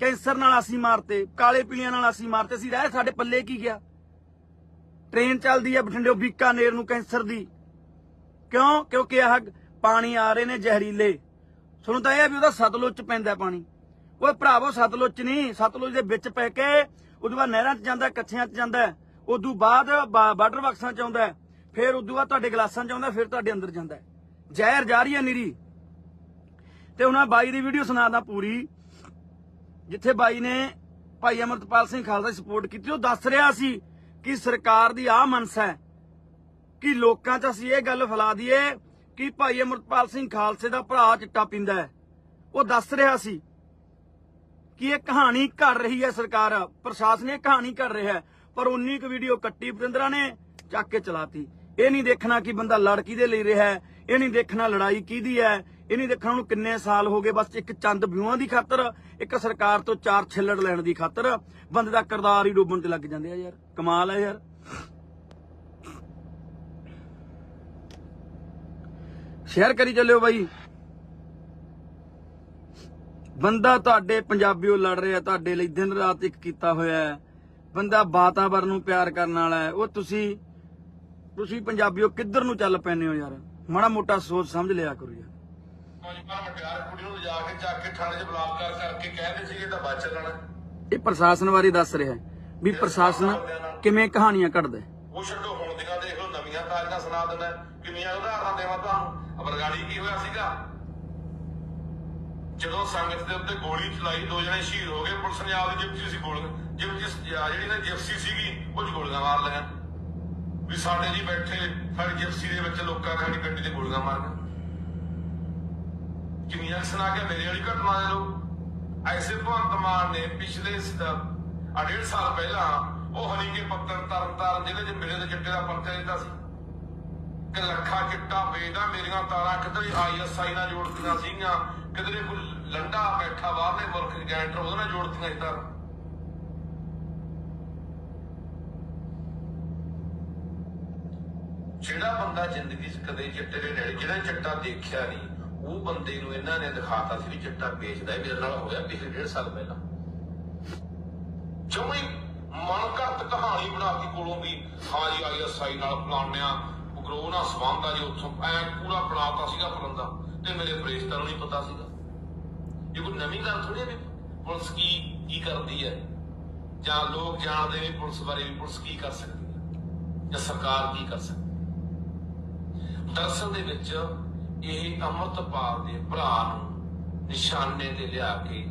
Cancer ਨਾਲ ਅਸੀਂ ਮਾਰਤੇ, ਕਾਲੇ ਪੀਲੀਆਂ ਨਾਲ ਅਸੀਂ ਮਾਰਤੇ, ਅਸੀਂ ਰਹਿ ਸਾਡੇ ਪੱਲੇ ਕੀ ਗਿਆ? ਟ੍ਰੇਨ ਚੱਲਦੀ ਹੈ ਬਠਿੰਡੇ ਬੀਕਾਨੇਰ ਨੂੰ ਕੈਂਸਰ ਦੀ। ਕਿਉਂ? ਕਿਉਂਕਿ ਆਹ ਪਾਣੀ ਆ ਰਹੇ ਨੇ ਜ਼ਹਿਰੀਲੇ। ਤੁਹਾਨੂੰ ਤਾਂ ਇਹ ਵੀ ਉਹਦਾ ਸਤਲੁਜ ਚ ਪੈਂਦਾ ਪਾਣੀ। ਓਏ ਭਰਾਵੋ, ਸਤਲੁਜ ਚ ਨਹੀਂ, ਸਤਲੁਜ ਦੇ ਵਿੱਚ ਪੈ ਕੇ ਉਦੋਂ ਬਾਅਦ ਨਹਿਰਾਂ ਚ ਜਾਂਦਾ, ਕੱਛਿਆਂ ਚ ਜਾਂਦਾ ਉਦੋਂ ਬਾਅਦ ਬਾ- ਵਾਟਰ ਬਾਕਸਾਂ ਚ ਆਉਂਦਾ ਫਿਰ ਉਦੋਂ ਬਾਅਦ ਤੁਹਾਡੇ ਗਲਾਸਾਂ ਚ ਆਉਂਦਾ, ਫਿਰ ਤੁਹਾਡੇ ਅੰਦਰ ਜਾਂਦਾ ਜ਼ਹਿਰ ਜਾ ਰਹੀ ਹੈ ਨਿਰੀ। ਤੇ ਉਹਨਾਂ ਬਾਈ ਦੀ ਵੀਡੀਓ ਸੁਣਾਦਾ ਪੂਰੀ। ਜਿੱਥੇ ਬਾਈ ਨੇ ਭਾਈ ਅਮਰਤਪਾਲ ਸਿੰਘ ਖਾਲਸਾ ਦੀ ਸਪੋਰਟ ਕੀਤੀ, ਉਹ ਦੱਸ ਰਿਹਾ ਸੀ ਕਿ ਸਰਕਾਰ ਦੀ ਆਹ ਮਨਸਾ ਹੈ ਕਿ ਲੋਕਾਂ 'ਚ ਅਸੀਂ ਇਹ ਗੱਲ ਫੈਲਾ ਦਈਏ ਕਿ ਭਾਈ ਅਮਰਤਪਾਲ ਸਿੰਘ ਖਾਲਸੇ ਦਾ ਭਰਾ ਚਿੱਟਾ ਪੀਂਦਾ ਹੈ। ਉਹ ਦੱਸ ਰਿਹਾ ਸੀ ਕਿ ਇਹ ਕਹਾਣੀ ਘੜ ਰਹੀ ਹੈ ਸਰਕਾਰ, ਪ੍ਰਸ਼ਾਸਨ ਇਹ ਕਹਾਣੀ ਕਰ ਰਿਹਾ ਹੈ, ਪਰ ਉਨੀ ਕੁ ਵੀਡੀਓ ਕੱਟੀ ਬਰਿੰਦਰਾ ਨੇ ਚੱਕ ਕੇ ਚਲਾਤੀ। ਇਹ ਨਹੀਂ ਦੇਖਣਾ ਕਿ ਬੰਦਾ ਲੜ ਕਿਹਦੇ ਲਈ ਰਿਹਾ ਹੈ, ਇਹ ਨਹੀਂ ਦੇਖਣਾ ਲੜਾਈ ਕਿਹਦੀ ਹੈ ਇਹ ਨਹੀਂ ਦੇਖਣ ਨੂੰ ਕਿੰਨੇ ਸਾਲ ਹੋ ਗਏ, ਬਸ ਇੱਕ ਚੰਦ ਵਿਊਆਂ ਦੀ ਖਾਤਰ, ਇੱਕ ਸਰਕਾਰ ਤੋਂ ਚਾਰ ਛਿੱਲੜ ਲੈਣ ਦੀ ਖਾਤਰ। ਬੰਦੇ ਦਾ ਕਿਰਦਾਰ ਹੀ ਡੁੱਬਣ ਤੇ ਲੱਗ ਜਾਂਦੇ ਆ ਯਾਰ, ਕਮਾਲ ਹੈ ਯਾਰ। ਸ਼ੇਅਰ ਕਰੀ ਚੱਲਿਓ ਬਾਈ। ਬੰਦਾ ਤੁਹਾਡੇ ਪੰਜਾਬੀਓ ਲੜ ਰਿਹਾ, ਤੁਹਾਡੇ ਲਈ ਦਿਨ ਰਾਤ ਇੱਕ ਕੀਤਾ ਹੋਇਆ ਹੈ। ਬੰਦਾ ਵਾਤਾਵਰਨ ਨੂੰ ਪਿਆਰ ਕਰਨ ਵਾਲਾ ਹੈ। ਉਹ ਤੁਸੀਂ ਤੁਸੀਂ ਪੰਜਾਬੀਓ ਕਿੱਧਰ ਨੂੰ ਚੱਲ ਪੈਨੇ ਹੋ ਯਾਰ? ਮਾੜਾ ਮੋਟਾ ਸੋਚ ਸਮਝ ਲਿਆ ਕਰੋ ਯਾਰ। ਮਟਿਆਰ ਕੁੜੀ ਨੂੰ ਲਿਜਾ ਕੇ ਚੱਕ ਕੇ ਥਾਣੇ 'ਚ ਬਲਾਤਕਾਰ ਕਰਕੇ ਕਹਿੰਦੇ ਸੀਗੇ ਤਾਂ ਬਚ ਲੈਣਾ ਇਹ ਪ੍ਰਸ਼ਾਸਨ ਬਾਰੇ ਦੱਸ ਰਿਹਾ ਵੀ ਪ੍ਰਸ਼ਾਸਨ ਕਿਵੇਂ ਕਹਾਣੀਆਂ ਹੈ। ਉਹ ਛੱਡੋ ਹੁਣ ਦੀਆਂ ਦੇਖ ਲਓ ਨਵੀਆਂ ਤਾਜ਼ੀਆਂ ਸੁਣਾ ਦਿੰਦਾ ਕਿੰਨੀਆਂ ਉਦਾਹਰਨਾਂ ਦੇਵਾਂ ਤੁਹਾਨੂੰ? ਅਬਰਗਾੜੀ ਕੀ ਹੋਇਆ ਸੀਗਾ? ਜਦੋਂ ਸੰਗਤ ਦੇ ਉੱਤੇ ਗੋਲੀ ਚਲਾਈ ਦੋ ਜਣੇ ਸ਼ਹੀਦ ਹੋ ਗਏ ਪੁਲਿਸ ਨੇ ਆਪਦੀ ਜਿਪਸੀ ਸੀ ਗੋਲ ਜਿਪਸੀ ਜਿਹੜੀ ਨਾ ਜਿਪਸੀ ਸੀਗੀ ਉਹ ਗੋਲੀਆਂ ਮਾਰ ਲਈਆਂ। ਵੀ ਸਾਡੇ ਜੀ ਬੈਠੇ ਸਾਡੀ ਜਿਪਸੀ ਦੇ ਵਿੱਚ ਲੋਕਾਂ ਨੇ ਸਾਡੀ ਗੱਡੀ ਤੇ ਗੋਲੀਆਂ ਮਾਰੀਆਂ। ਕਿੰਨੀਆਂ ਸੁਣਾ ਕੇ ਮੇਰੇ ਵਾਲੀ ਘਟਨਾ ਦੇ ਲੋ ਐਸੇ ਭਗਵੰਤ ਮਾਨ ਨੇ ਪਿਛਲੇ ਡੇਢ ਸਾਲ ਪਹਿਲਾਂ ਉਹ ਹਰੀ ਕੇ ਪੱਤਰ ਜ਼ਿਲ੍ਹੇ 'ਚ ਮਿਲੇ ਦੇ ਚਿੱਟੇ ਦਾ ਪਰਚਾ ਦਿੱਤਾ ਸੀ। ਕਿ ਲੱਖਾ ਚਿੱਟਾ ਵੇਚਦਾ, ਮੇਰੀਆਂ ਤਾਰਾਂ ਕਿਧਰੇ ਆਈਐਸਆਈ ਨਾਲ ਜੋੜਤੀਆਂ ਸੀਗੀਆਂ, ਕਿਧਰੇ ਕੋਈ ਲੰਡਾ ਬੈਠਾ ਬਾਹਰਲੇ ਮੁਲਕ ਦੇ ਗੈਂਟਰ ਉਹਦੇ ਨਾਲ ਜੋੜਤੀਆਂ ਸੀ ਤਾਰਾਂ। ਜਿਹੜਾ ਬੰਦਾ ਜ਼ਿੰਦਗੀ 'ਚ ਕਦੇ ਚਿੱਟੇ ਦੇ ਨੇੜੇ ਜਿਹੜਾ ਚਿੱਟਾ ਦੇਖਿਆ ਨਹੀਂ ਉਹ ਬੰਦੇ ਨੂੰ ਇਹਨਾਂ ਨੇ ਦਿਖਾਤਾ ਸੀ ਵੀ ਚਿੱਟਾ ਵੇਚਦਾ ਮੇਰੇ ਨਾਲ ਹੋਇਆ ਪਿਛਲੇ ਡੇਢ ਸਾਲ ਪਹਿਲਾਂ। ਜਮਈ ਮਨ ਕਹਾਣੀ ਬਣਾਤੀ ਕੋਲੋਂ ਵੀ, ਹਾਂ ਜੀ ਆਈਐਸਆਈ ਨਾਲ ਫਲਾਣਿਆ, ਉਗਰੋਹ ਨਾਲ ਸੰਬੰਧ ਆ ਜੀ ਉੱਥੋਂ ਐ ਪੂਰਾ ਬਣਾਤਾ ਸੀਗਾ ਫਲੰਦਾ, ਤੇ ਮੇਰੇ ਫਰਿਸ਼ਤਾ ਨੂੰ ਨਹੀਂ ਪਤਾ ਸੀਗਾ। ਇਹ ਕੋਈ ਨਵੀਂ ਗੱਲ ਥੋੜੀ ਹੈ ਵੀ ਪੁਲਿਸ ਕੀ ਕੀ ਕਰਦੀ ਹੈ? ਜਾਂ ਲੋਕ ਜਾਣਦੇ ਨੇ ਪੁਲਿਸ ਬਾਰੇ ਵੀ ਪੁਲਿਸ ਕੀ ਕਰ ਸਕਦੀ ਹੈ? ਜਾਂ ਸਰਕਾਰ ਕੀ ਕਰ ਸਕਦੀ ਹੈ? ਦਰਅਸਲ ਦੇ ਵਿੱਚ ਇਹ ਅੰਮ੍ਰਿਤਪਾਲ ਦੇ ਭਰਾ ਨੂੰ ਨਿਸ਼ਾਨੇ ਤੇ ਲਿਆ ਕੇ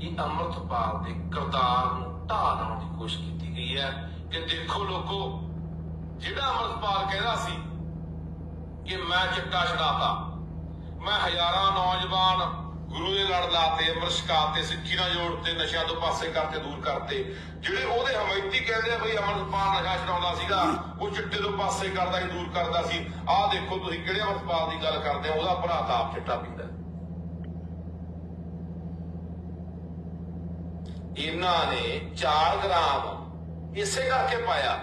ਇਹ ਅੰਮ੍ਰਿਤਪਾਲ ਦੇ ਕਿਰਦਾਰ ਨੂੰ ਢਾਹ ਲਾਉਣ ਦੀ ਕੋਸ਼ਿਸ਼ ਕੀਤੀ ਗਈ ਹੈ ਕਿ ਦੇਖੋ ਲੋਕੋ, ਜਿਹੜਾ ਅੰਮ੍ਰਿਤਪਾਲ ਕਹਿੰਦਾ ਸੀ ਕਿ ਮੈਂ ਚਿੱਟਾ ਛਡਾਤਾ, ਮੈਂ ਹਜ਼ਾਰਾਂ ਨੌਜਵਾਨ ਗੁਰੂ ਦੇ ਲੜ ਲਾਤੇ ਅੰਮ੍ਰਿਤ ਛਕਾਤੇ ਸਿੱਖੀ ਨਾਲ ਜੋੜਤੇ, ਨਸ਼ਿਆਂ ਤੋਂ ਪਾਸੇ ਕਰਤੇ ਦੂਰ ਕਰਤੇ। ਜਿਹੜੇ ਉਹਦੇ ਹਮਾਇਤੀ ਕਹਿੰਦੇ ਆ, ਬਈ ਅਮਰਪਾਲ ਨਸ਼ਾ ਛਡਾਉਂਦਾ ਸੀਗਾ, ਉਹ ਚਿੱਟੇ ਤੋਂ ਪਾਸੇ ਕਰਦਾ ਸੀ, ਦੂਰ ਕਰਦਾ ਸੀ। ਆਹ ਦੇਖੋ ਤੁਸੀਂ ਕਿਹੜੇ ਅੰਮ੍ਰਿਤਪਾਲ ਦੀ ਗੱਲ ਕਰਦੇ ਆ, ਉਹਦਾ ਭਰਾ ਤਾਂ ਆਪ ਚਿੱਟਾ ਪੀਂਦਾ। ਇਹਨਾਂ ਨੇ 4 ਗ੍ਰਾਮ ਇਸੇ ਕਰਕੇ ਪਾਇਆ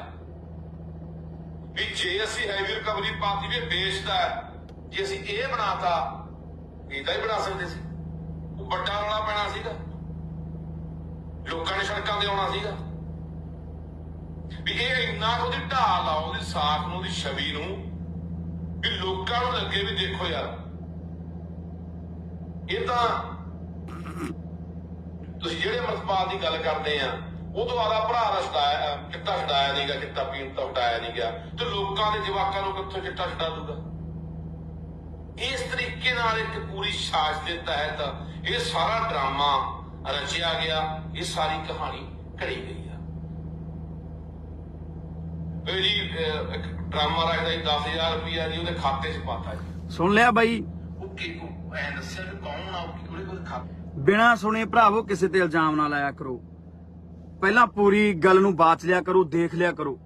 ਵੀ ਜੇ ਅਸੀਂ ਹੈਵੀ ਰਿਕਵਰੀ ਪਾਤੀ ਵੀ ਇਹ ਵੇਚਦਾ ਜੇ ਅਸੀਂ ਇਹ ਬਣਾਤਾ ਇਹਦਾ ਹੀ ਬਣਾ ਸਕਦੇ ਸੀ। ਵੱਡਾ ਰੌਲਾ ਪੈਣਾ ਸੀਗਾ। ਲੋਕਾਂ ਨੇ ਸੜਕਾਂ ਤੇ ਆਉਣਾ ਸੀਗਾ। ਵੀ ਇਹ ਇੰਨਾ ਕੁ ਉਹਦੀ ਢਾਲ ਲਾਓ ਉਹਦੀ ਸਾਖ ਨੂੰ, ਉਹਦੀ ਛਵੀ ਨੂੰ, ਵੀ ਲੋਕਾਂ ਨੂੰ ਲੱਗੇ ਵੀ ਦੇਖੋ ਯਾਰ। ਇਹ ਤਾਂ ਤੁਸੀਂ ਜਿਹੜੇ ਅਮਰਪਾਲ ਦੀ ਗੱਲ ਕਰਦੇ ਆ, ਉਹ ਤੋਂ ਆਦਾ ਭਰਾ ਦਾ ਛਡਾਇਆ ਅਹ ਚਿੱਟਾ ਛਡਾਇਆ ਨਹੀਂਗਾ ਚਿੱਟਾ ਪੀਣ ਤੋਂ ਹਟਾਇਆ ਨਹੀਂ ਗਿਆ, ਤੇ ਲੋਕਾਂ ਦੇ ਜਵਾਕਾਂ ਨੂੰ ਕਿੱਥੋਂ ਚਿੱਟਾ ਛਡਾ ਦੂਗਾ ਇਸ ਤਰੀਕੇ ਨਾਲ ਇੱਕ ਪੂਰੀ ਸਾਜ਼ ਦੇ ਤਹਿਤ ਇਹ ਸਾਰਾ ਡਰਾਮਾ ਰਚਿਆ ਗਿਆ ਇਹ ਸਾਰੀ ਕਹਾਣੀ ਘੜੀ ਗਈ ਆ। ਇਹ ਜੀ ਇੱਕ ਡਰਾਮਾ ਰੱਖਦਾ ਜੀ 10000 ਰੁਪਇਆ ਜੀ ਉਹਦੇ ਖਾਤੇ 'ਚ ਪਾਤਾ ਜੀ। ਸੁਣ ਲਿਆ ਬਾਈ। ਉਹ ਕੀ ਐ ਦੱਸਿਆ ਵੀ ਕੌਣ ਆ ਉਹਦੇ ਕੋਲ ਖਾਤਾ ਬਿਨਾ ਸੁਣੇ ਭਰਾਵੋ ਕਿਸੇ ਤੇ ਇਲਜ਼ਾਮ ਨਾ ਲਾਇਆ ਕਰੋ। ਪਹਿਲਾਂ ਪੂਰੀ ਗੱਲ ਨੂੰ ਬਾਚ ਲਿਆ ਕਰੋ ਦੇਖ ਲਿਆ ਕਰੋ।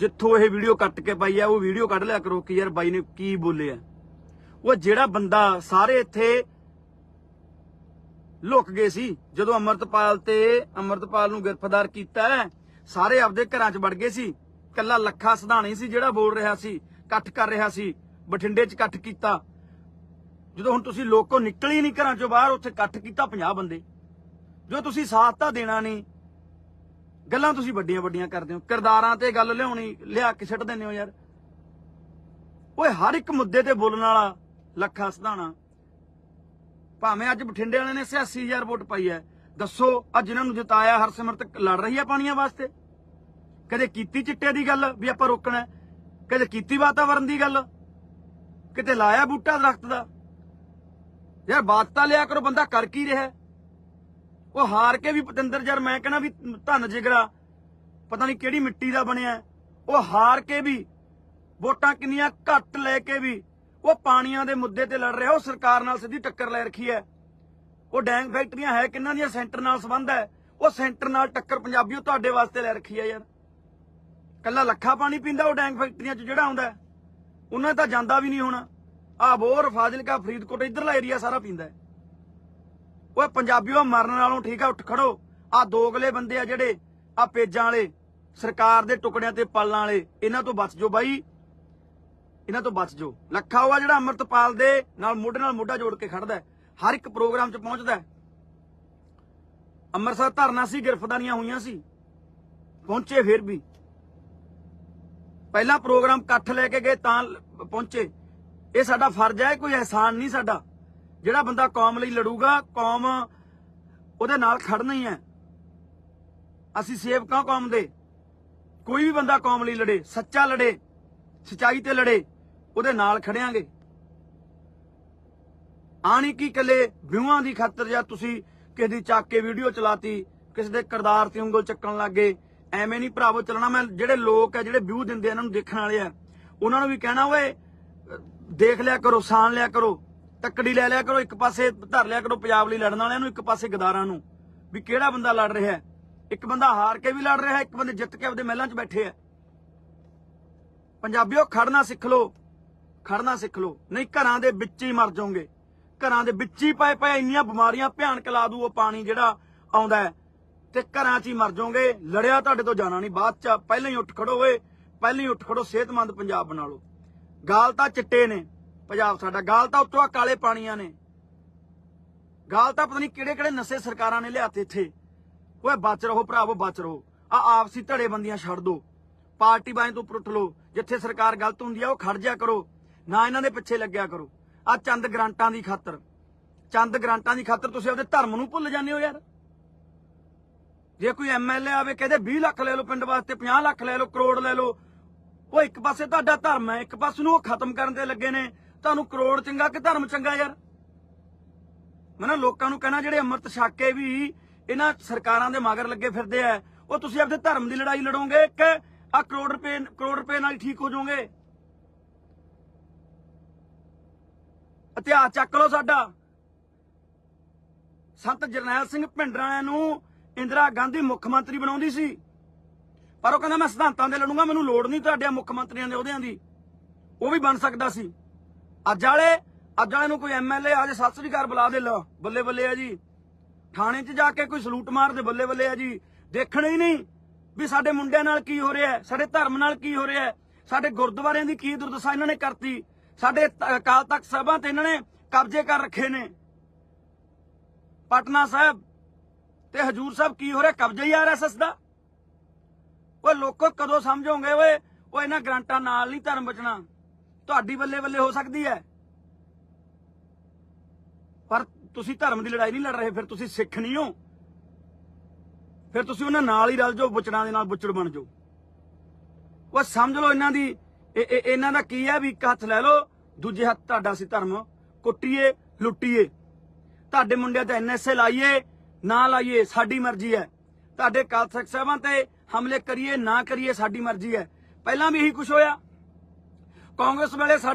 ਜਿੱਥੋਂ ਇਹ ਵੀਡੀਓ ਕੱਟ ਕੇ ਪਾਈ ਆ ਉਹ ਵੀਡੀਓ ਕੱਢ ਲਿਆ ਕਰੋ ਕਿ ਯਾਰ ਬਾਈ ਨੇ ਕੀ ਬੋਲਿਆ ਉਹ ਜਿਹੜਾ ਬੰਦਾ ਸਾਰੇ ਇੱਥੇ ਲੁਕ ਗਏ ਸੀ, ਜਦੋਂ ਅਮਰਤਪਾਲ ਤੇ ਅਮਰਤਪਾਲ ਨੂੰ ਗ੍ਰਿਫਤਾਰ ਕੀਤਾ ਸਾਰੇ ਆਪਦੇ ਘਰਾਂ 'ਚ ਵੜ ਗਏ ਸੀ। ਕੱਲਾ ਲੱਖਾ ਸਧਾਣੀ ਸੀ ਜਿਹੜਾ ਬੋਲ ਰਿਹਾ ਸੀ, ਇਕੱਠ ਕਰ ਰਿਹਾ ਸੀ, ਬਠਿੰਡੇ 'ਚ ਇਕੱਠ ਕੀਤਾ। ਜਦੋਂ ਹੁਣ ਤੁਸੀਂ ਲੋਕੋ ਨਿਕਲ ਹੀ ਨਹੀਂ ਘਰਾਂ ਚੋਂ ਬਾਹਰ, ਉੱਥੇ ਇਕੱਠ ਕੀਤਾ 50 ਬੰਦੇ। ਜੋ ਤੁਸੀਂ ਸਾਥ ਤਾਂ ਦੇਣਾ ਨਹੀਂ, ਗੱਲਾਂ ਤੁਸੀਂ ਵੱਡੀਆਂ ਵੱਡੀਆਂ ਕਰਦੇ ਹੋ। ਕਿਰਦਾਰਾਂ ਤੇ ਗੱਲ ਲਿਆਉਣੀ, ਲਿਆ ਕੇ ਛੱਡ ਦਿੰਦੇ ਹੋ ਯਾਰ। ਓਏ, ਹਰ ਇੱਕ ਮੁੱਦੇ ਤੇ ਬੋਲਣ ਵਾਲਾ ਲੱਖਾ ਸਧਾਣਾ। ਭਾਵੇਂ ਅੱਜ ਬਠਿੰਡੇ ਵਾਲਿਆਂ ਨੇ 86000 ਵੋਟ ਪਾਈ ਹੈ। ਦੱਸੋ ਅੱਜ ਇਹਨਾਂ ਨੂੰ ਜਿਤਾਇਆ ਹਰਸਿਮਰਤ ਲੜ ਰਹੀ ਹੈ ਪਾਣੀਆਂ ਵਾਸਤੇ? ਕਦੇ ਕੀਤੀ ਚਿੱਟੇ ਦੀ ਗੱਲ ਵੀ ਆਪਾਂ ਰੋਕਣਾ ਕਦੇ ਕੀਤੀ ਵਾਤਾਵਰਨ ਦੀ ਗੱਲ? ਕਿਤੇ ਲਾਇਆ ਬੂਟਾ ਦਰਖਤ ਦਾ? ਯਾਰ ਬਾਤ ਤਾਂ ਲਿਆ ਕਰੋ, ਬੰਦਾ ਕਰ ਕੀ ਰਿਹਾ ਉਹ ਹਾਰ ਕੇ ਵੀ ਪਤੰਦਰ ਯਾਰ ਮੈਂ ਕਹਿੰਦਾ ਵੀ ਧੰਨ ਜਿਗਰਾ, ਪਤਾ ਨਹੀਂ ਕਿਹੜੀ ਮਿੱਟੀ ਦਾ ਬਣਿਆ ਉਹ ਹਾਰ ਕੇ ਵੀ ਵੋਟਾਂ ਕਿੰਨੀਆਂ ਘੱਟ ਲੈ ਕੇ ਵੀ ਉਹ ਪਾਣੀਆਂ ਦੇ ਮੁੱਦੇ ਤੇ ਲੜ ਰਿਹਾ, ਉਹ ਸਰਕਾਰ ਨਾਲ ਸਿੱਧੀ ਟੱਕਰ ਲੈ ਰੱਖੀ ਹੈ। ਉਹ ਡੈਂਗ ਫੈਕਟਰੀਆਂ ਹੈ ਕਿੰਨਾਂ ਦੀਆਂ? ਸੈਂਟਰ ਨਾਲ ਸੰਬੰਧ ਹੈ। ਉਹ ਸੈਂਟਰ ਨਾਲ ਟੱਕਰ ਪੰਜਾਬੀਓ ਤੁਹਾਡੇ ਵਾਸਤੇ ਲੈ ਰੱਖੀ ਹੈ ਯਾਰ। ਕੱਲਾ ਲੱਖਾ ਪਾਣੀ ਪੀਂਦਾ ਉਹ ਡੈਂਗ ਫੈਕਟਰੀਆਂ 'ਚ ਜਿਹੜਾ ਆਉਂਦਾ ਉਹਨਾਂ ਤਾਂ ਜਾਂਦਾ ਵੀ ਨਹੀਂ ਹੋਣਾ। ਆ ਬੋਰ ਫਾਜ਼ਿਲਕਾ, ਫਰੀਦਕੋਟ, ਇਧਰਲਾ ਏਰੀਆ ਸਾਰਾ ਪੀਂਦਾ ਹੈ। ਓਏ ਪੰਜਾਬੀਓ, ਮਰਨ ਨਾਲੋਂ ਠੀਕ ਆ, ਉੱਠ ਖੜੋ। ਆ ਦੋਗਲੇ ਬੰਦੇ ਆ ਜਿਹੜੇ ਆ ਪੇਜਾਂ ਵਾਲੇ, ਸਰਕਾਰ ਦੇ ਟੁਕੜਿਆਂ ਤੇ ਪਾਲਣ ਵਾਲੇ, ਇਹਨਾਂ ਤੋਂ ਬਚ ਜਾਓ ਬਾਈ। ਇਹਨਾਂ ਤੋਂ ਬਚ ਜਾਓ। ਲੱਖਾ ਉਹ ਜਿਹੜਾ ਅਮਰਤਪਾਲ ਦੇ ਨਾਲ ਮੋਢੇ ਨਾਲ ਮੋਢਾ ਜੋੜ ਕੇ ਖੜਦਾ ਹਰ ਇੱਕ ਪ੍ਰੋਗਰਾਮ 'ਚ ਪਹੁੰਚਦਾ ਅੰਮ੍ਰਿਤਸਰ ਧਰਨਾ ਸੀ, ਗ੍ਰਿਫਤਾਰੀਆਂ ਹੋਈਆਂ ਸੀ, ਪਹੁੰਚੇ ਫਿਰ ਵੀ। ਪਹਿਲਾ ਪ੍ਰੋਗਰਾਮ ਇਕੱਠ ਲੈ ਕੇ ਗਏ ਤਾਂ ਪਹੁੰਚੇ। ਇਹ ਸਾਡਾ ਫਰਜ਼ ਹੈ, ਕੋਈ ਅਹਿਸਾਨ ਨਹੀਂ ਸਾਡਾ। ਜਿਹੜਾ ਬੰਦਾ ਕੌਮ ਲਈ ਲੜੂਗਾ, ਕੌਮ ਉਹਦੇ ਨਾਲ ਖੜਨਾ ਹੀ ਹੈ। ਅਸੀਂ ਸੇਵਕਾਂ ਕੌਮ ਦੇ। ਕੋਈ ਵੀ ਬੰਦਾ ਕੌਮ ਲਈ ਲੜੇ, ਸੱਚਾ ਲੜੇ, ਸਚਾਈ ਤੇ ਲੜੇ। ਉਹਦੇ ਨਾਲ ਖੜਿਆਂਗੇ। ਆਣੀ ਕੀ ਕੱਲੇ ਵਿਊਆਂ ਦੀ ਖਾਤਰ ਜਾਂ ਤੁਸੀਂ ਕਿਸੇ ਦੀ ਚੱਕ ਕੇ ਵੀਡੀਓ ਚਲਾਤੀ, ਕਿਸੇ ਦੇ ਕਰਦਾਰ ਤੇ ਉਂਗਲ ਚੱਕਣ ਲੱਗੇ ਐਵੇਂ ਨਹੀਂ ਭਰਾਵੋ ਚੱਲਣਾ। ਮੈਂ ਜਿਹੜੇ ਲੋਕ ਆ, ਜਿਹੜੇ ਵਿਊ ਦਿੰਦੇ ਇਹਨਾਂ ਨੂੰ ਦੇਖਣ ਵਾਲੇ ਆ, ਉਹਨਾਂ ਨੂੰ ਵੀ ਕਹਿਣਾ, ਓਏ, ਦੇਖ ਲਿਆ ਕਰੋ ਸਾਨ ਲਿਆ ਕਰੋ, ਤੱਕੜੀ ਲੈ ਲਿਆ ਕਰੋ, ਇੱਕ ਪਾਸੇ ਧਰ ਲਿਆ ਕਰੋ ਪੰਜਾਬ ਲਈ ਲੜਨ ਵਾਲਿਆਂ ਨੂੰ, ਇੱਕ ਪਾਸੇ ਗਦਾਰਾਂ ਨੂੰ, ਵੀ ਕਿਹੜਾ ਬੰਦਾ ਲੜ ਰਿਹਾ ਹੈ? ਇੱਕ ਬੰਦਾ ਹਾਰ ਕੇ ਵੀ ਲੜ ਰਿਹਾ ਹੈ, ਇੱਕ ਬੰਦੇ ਜਿੱਤ ਕੇ ਆਪਦੇ ਮਹਿਲਾਂ 'ਚ ਬੈਠੇ ਆ। ਪੰਜਾਬੀਓ, ਖੜਨਾ ਸਿੱਖ ਲਓ। ਖੜਨਾ ਸਿੱਖ ਲਓ। ਨਹੀਂ, ਘਰਾਂ ਦੇ ਵਿੱਚ ਹੀ ਮਰ ਜਾਓਗੇ। ਘਰਾਂ ਦੇ ਵਿੱਚ ਹੀ ਪਏ ਪਏ ਇੰਨੀਆਂ ਬਿਮਾਰੀਆਂ, ਭਿਆਨਕ ਲਾ ਦੂ ਉਹ ਪਾਣੀ ਜਿਹੜਾ ਆਉਂਦਾ ਹੈ। ਤੇ ਘਰਾਂ 'ਚ ਹੀ ਮਰ ਜਾਓਗੇ। ਲੜਿਆ ਤੁਹਾਡੇ ਤੋਂ ਜਾਣਾ ਨਹੀਂ, ਬਾਅਦ 'ਚ ਪਹਿਲਾਂ ਹੀ ਉੱਠ ਖੜੋ ਓਏ। ਪਹਿਲਾਂ ਹੀ ਉੱਠ ਖੜੋ, ਸਿਹਤਮੰਦ ਪੰਜਾਬ ਬਣਾ ਲਓ। ਗਾਲ ਤਾਂ ਚਿੱਟੇ ਨੇ ਪੰਜਾਬ ਸਾਡਾ। ਗਾਲ ਤਾਂ ਉੱਤੋਂ ਆ ਕਾਲੇ ਪਾਣੀਆਂ ਨੇ। ਗਾਲ ਤਾਂ ਪਤਾ ਨਹੀਂ ਕਿਹੜੇ ਕਿਹੜੇ ਨਸ਼ੇ ਸਰਕਾਰਾਂ ਨੇ ਲਿਆਤੇ ਇੱਥੇ। ਓਏ, ਬਚ ਰਹੋ ਭਰਾਵੋ, ਬਚ ਰਹੋ। ਆ ਆਪਸੀ ਧੜੇਬੰਦੀਆਂ ਛੱਡ ਦੋ। ਪਾਰਟੀ ਬਾਏ ਤੋਂ ਉੱਪਰ ਉੱਠ ਲਓ। ਜਿੱਥੇ ਸਰਕਾਰ ਗਲਤ ਹੁੰਦੀ ਆ, ਉਹ ਖੜ ਜਾ ਕਰੋ। ਨਾ ਇਹਨਾਂ ਦੇ ਪਿੱਛੇ ਲੱਗਿਆ ਕਰੋ। ਆ ਚੰਦ ਗ੍ਰਾਂਟਾਂ ਦੀ ਖਾਤਰ। ਚੰਦ ਗ੍ਰਾਂਟਾਂ ਦੀ ਖਾਤਰ ਤੁਸੀਂ ਆਪਦੇ ਧਰਮ ਨੂੰ ਭੁੱਲ ਜਾਂਦੇ ਹੋ ਯਾਰ। ਜੇ ਕੋਈ ਐਮਐਲਏ ਆਵੇ, ਕਹਿੰਦੇ 20 ਲੱਖ ਲੈ ਲਓ ਪਿੰਡ ਵਾਸਤੇ 50 ਲੱਖ ਲੈ ਲਓ, ਕਰੋੜ ਲੈ ਲਓ। ਉਹ ਇੱਕ ਪਾਸੇ ਤੁਹਾਡਾ ਧਰਮ ਹੈ, ਇੱਕ ਪਾਸੇ ਨੂੰ ਉਹ ਖਤਮ ਕਰਨ ਦੇ ਲੱਗੇ ਨੇ। ਤੁਹਾਨੂੰ ਕਰੋੜ ਚੰਗਾ ਕਿ ਧਰਮ ਚੰਗਾ ਯਾਰ। ਮੈਂ ਨਾ ਲੋਕਾਂ ਨੂੰ ਕਹਿਣਾ, ਜਿਹੜੇ ਅੰਮ੍ਰਿਤ ਛਾਕੇ ਵੀ ਇਹਨਾਂ ਸਰਕਾਰਾਂ ਦੇ ਮਗਰ ਲੱਗੇ ਫਿਰਦੇ ਆ, ਉਹ ਤੁਸੀਂ ਆਪਣੇ ਧਰਮ ਦੀ ਲੜਾਈ ਲੜੋਗੇ ਕਿ ਆ ਕਰੋੜ ਰੁਪਏ ਕਰੋੜ ਰੁਪਏ ਨਾਲ ਹੀ ਠੀਕ ਹੋ ਜਾਓਗੇ? ਇਤਿਹਾਸ ਚੱਕ ਲਓ ਸਾਡਾ। ਸੰਤ ਜਰਨੈਲ ਸਿੰਘ ਭਿੰਡਰਾਂ ਨੂੰ ਇੰਦਰਾ ਗਾਂਧੀ ਮੁੱਖ ਮੰਤਰੀ ਬਣਾਉਂਦੀ ਸੀ। ਪਰ ਉਹ ਕਹਿੰਦਾ, ਮੈਂ ਸਿਧਾਂਤਾਂ ਦੇ ਲੜੂੰਗਾ, ਮੈਨੂੰ ਲੋੜ ਨਹੀਂ ਤੁਹਾਡੇ ਮੁੱਖ ਮੰਤਰੀਆਂ ਦੇ ਅਹੁਦਿਆਂ ਦੀ। ਉਹ ਵੀ ਬਣ ਸਕਦਾ ਸੀ। ਅੱਜ ਵਾਲੇ ਅੱਜ ਵਾਲੇ ਨੂੰ ਕੋਈ ਐਮਐਲਏ ਆ ਜੇ, ਸਤਿ ਸ੍ਰੀ ਅਕਾਲ ਬੁਲਾ ਦੇ ਲਓ ਬੱਲੇ ਬੱਲੇ ਆ ਜੀ। ਥਾਣੇ 'ਚ ਜਾ ਕੇ ਕੋਈ ਸਲੂਟ ਮਾਰ ਦੇ, ਬੱਲੇ ਬੱਲੇ ਆ ਜੀ। ਦੇਖਣਾ ਹੀ ਨਹੀਂ ਵੀ ਸਾਡੇ ਮੁੰਡਿਆਂ ਨਾਲ ਕੀ ਹੋ ਰਿਹਾ ਸਾਡੇ ਧਰਮ ਨਾਲ ਕੀ ਹੋ ਰਿਹਾ ਸਾਡੇ ਗੁਰਦੁਆਰਿਆਂ ਦੀ ਕੀ ਦੁਰਦਸ਼ਾ ਇਹਨਾਂ ਨੇ ਕਰਤੀ। ਸਾਡੇ ਅਕਾਲ ਤਖਤ ਸਾਹਿਬਾਂ ਤੇ ਇਹਨਾਂ ਨੇ ਕਬਜ਼ੇ ਕਰ ਰੱਖੇ ਨੇ। ਪਟਨਾ ਸਾਹਿਬ ਤੇ ਹਜੂਰ ਸਾਹਿਬ ਕੀ ਹੋ ਰਿਹਾ? ਕਬਜ਼ਾ ਹੀ ਆਰਐਸਐਸ ਦਾ। ਓਏ ਲੋਕੋ, ਕਦੋਂ ਸਮਝੋਗੇ ਓਏ? ਉਹ ਇਹਨਾਂ ਗਰੰਟਾਂ ਨਾਲ ਨਹੀਂ ਧਰਮ ਬਚਣਾ। ਤੁਹਾਡੀ ਬੱਲੇ ਬੱਲੇ ਹੋ ਸਕਦੀ ਹੈ। ਪਰ ਤੁਸੀਂ ਧਰਮ ਦੀ ਲੜਾਈ ਨਹੀਂ ਲੜ ਰਹੇ, ਫਿਰ ਤੁਸੀਂ ਸਿੱਖ ਨਹੀਂ ਹੋ। ਫਿਰ ਤੁਸੀਂ ਉਹਨਾਂ ਨਾਲ ਹੀ ਰਲ ਜਾਓ, ਬੁਚੜਾਂ ਦੇ ਨਾਲ ਬੁਚੜ ਬਣ ਜਾਓ। ਉਹ ਸਮਝ ਲਓ ਇਹਨਾਂ ਦੀ ਇਹ- ਇਹਨਾਂ ਦਾ ਕੀ ਹੈ ਵੀ ਇੱਕ ਹੱਥ ਲੈ ਲਓ, ਦੂਜੇ ਹੱਥ ਤੁਹਾਡਾ ਸੀ ਧਰਮ ਕੁੱਟੀਏ, ਲੁੱਟੀਏ। ਤੁਹਾਡੇ ਮੁੰਡਿਆਂ ਤੇ ਐਨਐਸਏ ਲਾਈਏ, ਨਾ ਲਾਈਏ, ਸਾਡੀ ਮਰਜ਼ੀ ਹੈ। ਤੁਹਾਡੇ ਕਾਲ ਤਖਤ ਸਾਹਿਬਾਂ ਤੇ ਹਮਲੇ ਕਰੀਏ, ਨਾ ਕਰੀਏ, ਸਾਡੀ ਮਰਜ਼ੀ ਹੈ। ਪਹਿਲਾਂ ਵੀ ਇਹੀ ਕੁਝ ਹੋਇਆ। ਕਾਂਗਰਸ ਵੇਲੇ ਸਾਡੇ